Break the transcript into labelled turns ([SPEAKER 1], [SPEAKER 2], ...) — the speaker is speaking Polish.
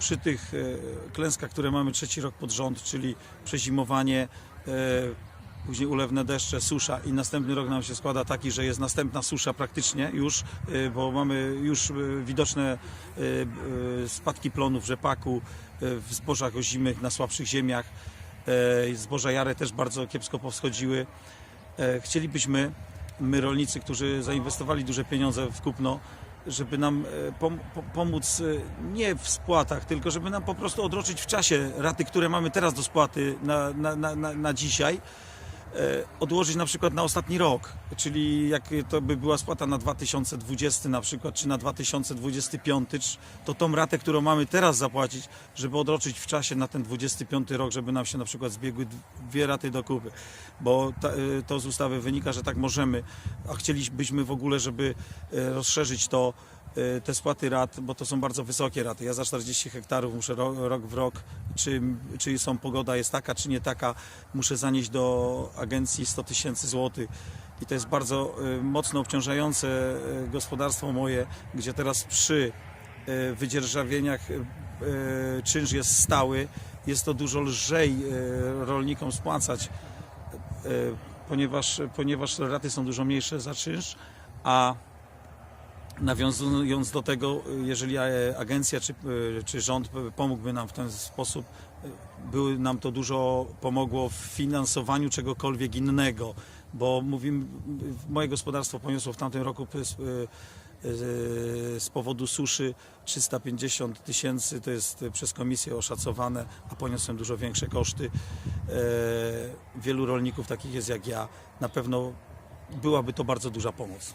[SPEAKER 1] przy tych e, klęskach, które mamy trzeci rok pod rząd, czyli przezimowanie, e, później ulewne deszcze, susza i następny rok nam się składa taki, że jest następna susza praktycznie już, e, bo mamy już widoczne spadki plonów rzepaku w zbożach ozimych na słabszych ziemiach. Zboża jare też bardzo kiepsko powschodziły. Chcielibyśmy, my rolnicy, którzy zainwestowali duże pieniądze w kupno, żeby nam e, pom po- pomóc e, nie w spłatach, tylko żeby nam po prostu odroczyć w czasie raty, które mamy teraz do spłaty na, na, na, na, dzisiaj, odłożyć na przykład na ostatni rok, czyli jak to by była spłata na 2020 na przykład, czy na 2025, czy- to tą ratę, którą mamy teraz zapłacić, żeby odroczyć w czasie na ten 25 rok, żeby nam się na przykład zbiegły dwie raty do kupy, bo y, to z ustawy wynika, że tak możemy, a chcielibyśmy w ogóle, żeby y, rozszerzyć to, te spłaty rat, bo to są bardzo wysokie raty. Ja za 40 hektarów muszę ro, rok w rok, czy, czy są pogoda jest taka, czy nie taka, muszę zanieść do agencji 100 tysięcy złotych. I to jest bardzo y, mocno obciążające y, gospodarstwo moje, gdzie teraz przy y, wydzierżawieniach y, y, czynsz jest stały. Jest to dużo lżej y, rolnikom spłacać, y, ponieważ, ponieważ raty są dużo mniejsze za czynsz, a nawiązując do tego, jeżeli e, agencja czy, y, czy rząd pomógłby nam w ten sposób, y, by nam to dużo pomogło w finansowaniu czegokolwiek innego, bo mówimy, moje gospodarstwo poniosło w tamtym roku z powodu suszy 350 tysięcy, to jest przez komisję oszacowane, a poniosłem dużo większe koszty. E, Wielu rolników takich jest jak ja, na pewno byłaby to bardzo duża pomoc.